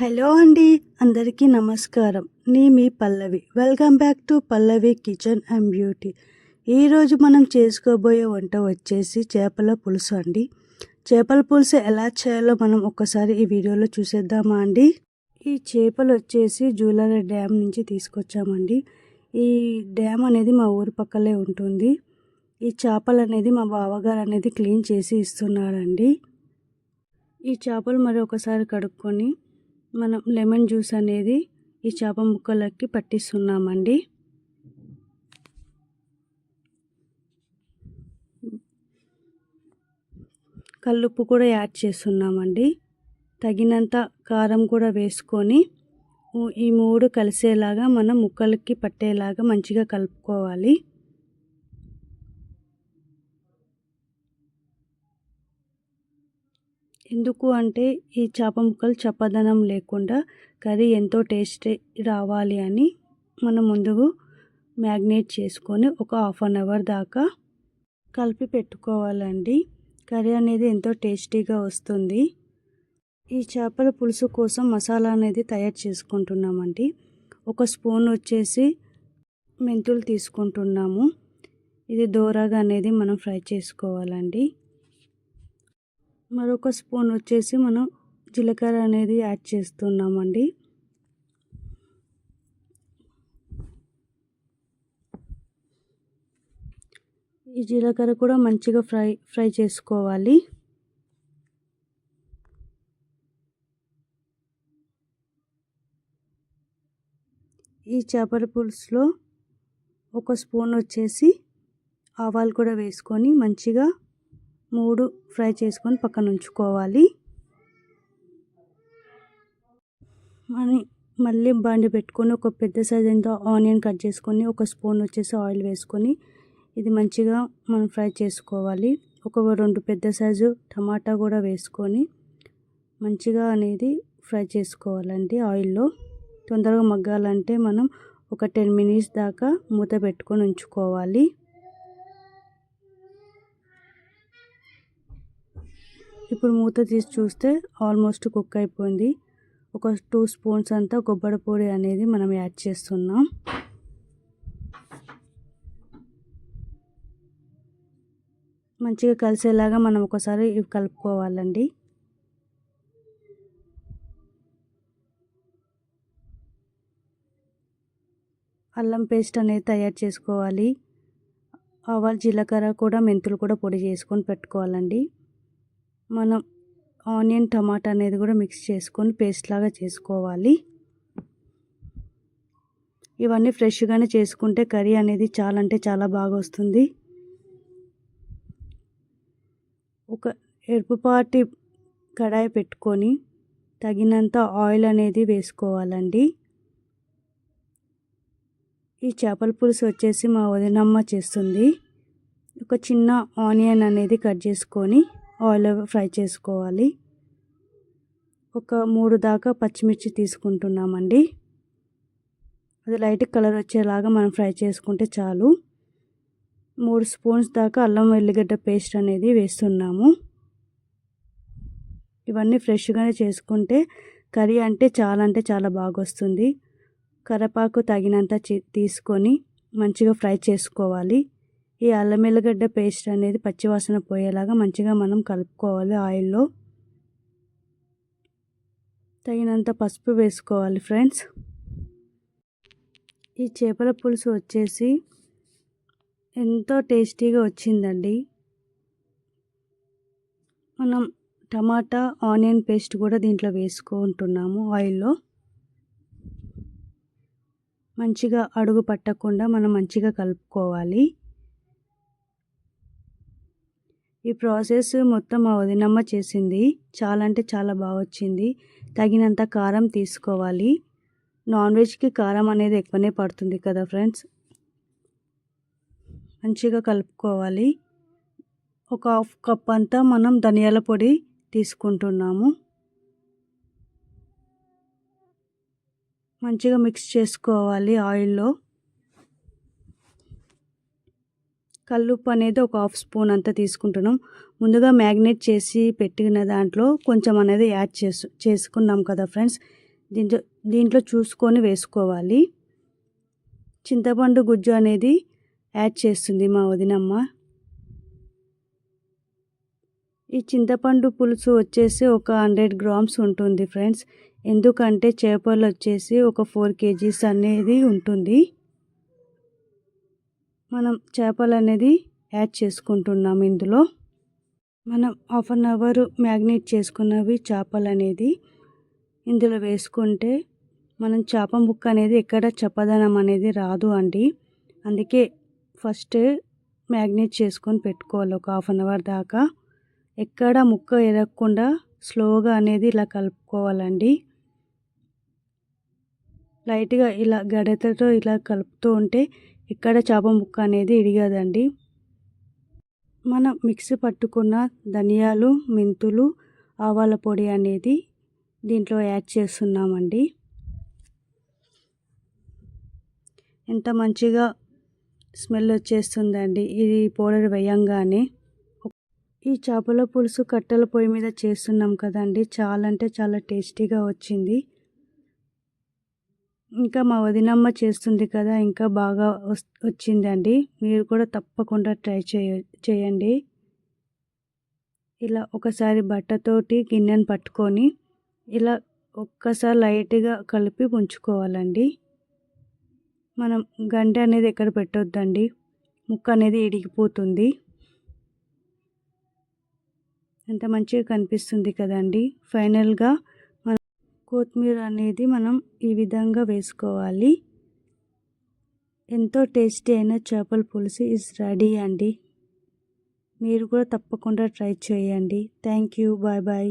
Hello అండి అందరికీ నమస్కారం. నీ మీ Pallavi. Welcome back to Pallavi kitchen and beauty. ఈరోజు మనం చేసుకోబోయే వంట వచ్చేసి చేపల పులుసు అండి. చేపల పులుసు ఎలా చేయాలో మనం ఒక్కసారి ఈ వీడియోలో చూసేద్దామా అండి? ఈ చేపలు వచ్చేసి జూలాల డ్యామ్ నుంచి తీసుకొచ్చామండి. ఈ డ్యామ్ అనేది మా ఊరి పక్కలే ఉంటుంది. ఈ చేపలు అనేది మా బావగారు అనేది క్లీన్ చేసి ఇస్తున్నాడండి. ఈ చేపలు మరి ఒకసారి కడుక్కొని మనం లెమన్ జ్యూస్ అనేది ఈ చేప ముక్కలకి పట్టిస్తున్నామండి. కల్లుప్పు కూడా యాడ్ చేస్తున్నామండి. తగినంత కారం కూడా వేసుకొని ఈ మూడు కలిసేలాగా మనం ముక్కలకి పట్టేలాగా మంచిగా కలుపుకోవాలి. ఎందుకు అంటే ఈ చేప ముక్కలు చప్పదనం లేకుండా కర్రీ ఎంతో టేస్ట్ రావాలి అని మనం ముందుకు మ్యాగ్నేట్ చేసుకొని ఒక హాఫ్ అన్ అవర్ దాకా కలిపి పెట్టుకోవాలండి. కర్రీ అనేది ఎంతో టేస్టీగా వస్తుంది. ఈ చేపల పులుసు కోసం మసాలా అనేది తయారు చేసుకుంటున్నామండి. ఒక స్పూన్ వచ్చేసి మెంతులు తీసుకుంటున్నాము. ఇది దోరగా అనేది మనం ఫ్రై చేసుకోవాలండి. మరొక స్పూన్ వచ్చేసి మనం జీలకర్ర అనేది యాడ్ చేస్తున్నామండి. ఈ జీలకర్ర కూడా మంచిగా ఫ్రై ఫ్రై చేసుకోవాలి. ఈ చేపల పులుసులో ఒక స్పూన్ వచ్చేసి ఆవాలు కూడా వేసుకొని మంచిగా మూడు ఫ్రై చేసుకొని పక్కన ఉంచుకోవాలి. అని మళ్ళీ బండి పెట్టుకొని ఒక పెద్ద సైజ్ ఎంతో ఆనియన్ కట్ చేసుకొని ఒక స్పూన్ వచ్చేసి ఆయిల్ వేసుకొని ఇది మంచిగా మనం ఫ్రై చేసుకోవాలి. ఒక రెండు పెద్ద సైజు టమాటా కూడా వేసుకొని మంచిగా అనేది ఫ్రై చేసుకోవాలండి ఆయిల్లో. తొందరగా మగ్గాలంటే మనం ఒక టెన్ మినిట్స్ దాకా మూత పెట్టుకొని ఉంచుకోవాలి. ఇప్పుడు మూత తీసి చూస్తే ఆల్మోస్ట్ కుక్ అయిపోయింది. ఒక టూ స్పూన్స్ అంతా కొబ్బరి పొడి అనేది మనం యాడ్ చేస్తున్నాం. మంచిగా కలిసేలాగా మనం ఒకసారి ఇవి కలుపుకోవాలండి. అల్లం పేస్ట్ అనేది తయారు చేసుకోవాలి. ఆవాలు జీలకర్ర కూడా మెంతులు కూడా పొడి చేసుకొని పెట్టుకోవాలండి. మనం ఆనియన్ టమాటా అనేది కూడా మిక్స్ చేసుకొని పేస్ట్ లాగా చేసుకోవాలి. ఇవన్నీ ఫ్రెష్గానే చేసుకుంటే కర్రీ అనేది చాలా అంటే చాలా బాగా వస్తుంది. ఒక ఎరుపుపాటి కడాయి పెట్టుకొని తగినంత ఆయిల్ అనేది వేసుకోవాలండి. ఈ చేపల పులుసు వచ్చేసి మా వదినమ్మ చేస్తుంది. ఒక చిన్న ఆనియన్ అనేది కట్ చేసుకొని ఆయిల్ ఫ్రై చేసుకోవాలి. ఒక మూడు దాకా పచ్చిమిర్చి తీసుకుంటున్నామండి. అది లైట్ కలర్ వచ్చేలాగా మనం ఫ్రై చేసుకుంటే చాలు. మూడు స్పూన్స్ దాకా అల్లం వెల్లిగడ్డ పేస్ట్ అనేది వేస్తున్నాము. ఇవన్నీ ఫ్రెష్గానే చేసుకుంటే కర్రీ అంటే చాలా అంటే చాలా బాగా వస్తుంది కరపాకు తగినంత తీసుకొని మంచిగా ఫ్రై చేసుకోవాలి. ఈ అల్లం ఎల్లిగడ్డ పేస్ట్ అనేది పచ్చివాసన పోయేలాగా మంచిగా మనం కలుపుకోవాలి ఆయిల్లో. తగినంత పసుపు వేసుకోవాలి ఫ్రెండ్స్. ఈ చేపల పులుసు వచ్చేసి ఎంతో టేస్టీగా వచ్చిందండి. మనం టమాటా ఆనియన్ పేస్ట్ కూడా దీంట్లో వేసుకుంటున్నాము ఆయిల్లో. మంచిగా అడుగు పట్టకుండా మనం మంచిగా కలుపుకోవాలి. ఈ ప్రాసెస్ మొత్తం మా వదినమ్మ చేసింది. చాలా అంటే చాలా బాగా వచ్చింది. తగినంత కారం తీసుకోవాలి. నాన్ వెజ్కి కారం అనేది ఎక్కువనే పడుతుంది కదా ఫ్రెండ్స్. మంచిగా కలుపుకోవాలి. ఒక హాఫ్ కప్ అంతా మనం ధనియాల పొడి తీసుకుంటున్నాము. మంచిగా మిక్స్ చేసుకోవాలి ఆయిల్లో. కల్లుప్పు అనేది ఒక హాఫ్ స్పూన్ అంతా తీసుకుంటున్నాం. ముందుగా మ్యాగ్నేట్ చేసి పెట్టిన దాంట్లో కొంచెం అనేది యాడ్ చేసు చేసుకున్నాం కదా ఫ్రెండ్స్. దీంట్లో దీంట్లో చూసుకొని వేసుకోవాలి. చింతపండు గుజ్జు అనేది యాడ్ చేస్తుంది మా వదినమ్మ. ఈ చింతపండు పులుసు వచ్చేసి ఒక హండ్రెడ్ గ్రామ్స్ ఉంటుంది ఫ్రెండ్స్. ఎందుకంటే చేపలు వచ్చేసి ఒక ఫోర్ కేజీస్ అనేది ఉంటుంది. మనం చేపలు అనేది యాడ్ చేసుకుంటున్నాం ఇందులో. మనం హాఫ్ అన్ అవర్ మ్యాగ్నేట్ చేసుకున్నవి చేపలు అనేది ఇందులో వేసుకుంటే మనం చేప ముక్క అనేది ఎక్కడ చప్పదనం అనేది రాదు అండి. అందుకే ఫస్ట్ మ్యాగ్నేట్ చేసుకొని పెట్టుకోవాలి ఒక హాఫ్ అన్ అవర్ దాకా. ఎక్కడ ముక్క ఎరగకుండా స్లోగా అనేది ఇలా కలుపుకోవాలండి. లైట్గా ఇలా గడతతో ఇలా కలుపుతూ ఉంటే ఇక్కడ చేప ముక్క అనేది ఇడిగదండి మనం మిక్సీ పట్టుకున్న ధనియాలు మెంతులు ఆవాల పొడి అనేది దీంట్లో యాడ్ చేస్తున్నామండి. ఎంత మంచిగా స్మెల్ వచ్చేస్తుందండి. ఇది పౌడర్ వేయంగానే. ఈ చేపల పులుసు కట్టెల పొయ్యి మీద చేస్తున్నాం కదండి. చాలా అంటే చాలా టేస్టీగా వచ్చింది. ఇంకా మా వదినమ్మ చేస్తుంది కదా ఇంకా బాగా వచ్చిందండి. మీరు కూడా తప్పకుండా ట్రై చేయ చేయండి. ఇలా ఒకసారి బట్టతోటి గిన్నెను పట్టుకొని ఇలా ఒక్కసారి లైట్గా కలిపి ఉంచుకోవాలండి మనం గంట అనేది ఎక్కడ పెట్టొద్దండి. ముక్క అనేది ఇడిగిపోతుంది. ఎంత మంచిగా కనిపిస్తుంది కదండి. ఫైనల్గా కొత్తిమీర అనేది మనం ఈ విధంగా వేసుకోవాలి. ఎంతో టేస్టీ అయిన చేపల పులుసు ఇస్ రెడీ అండి. మీరు కూడా తప్పకుండా ట్రై చేయండి. Thank you bye bye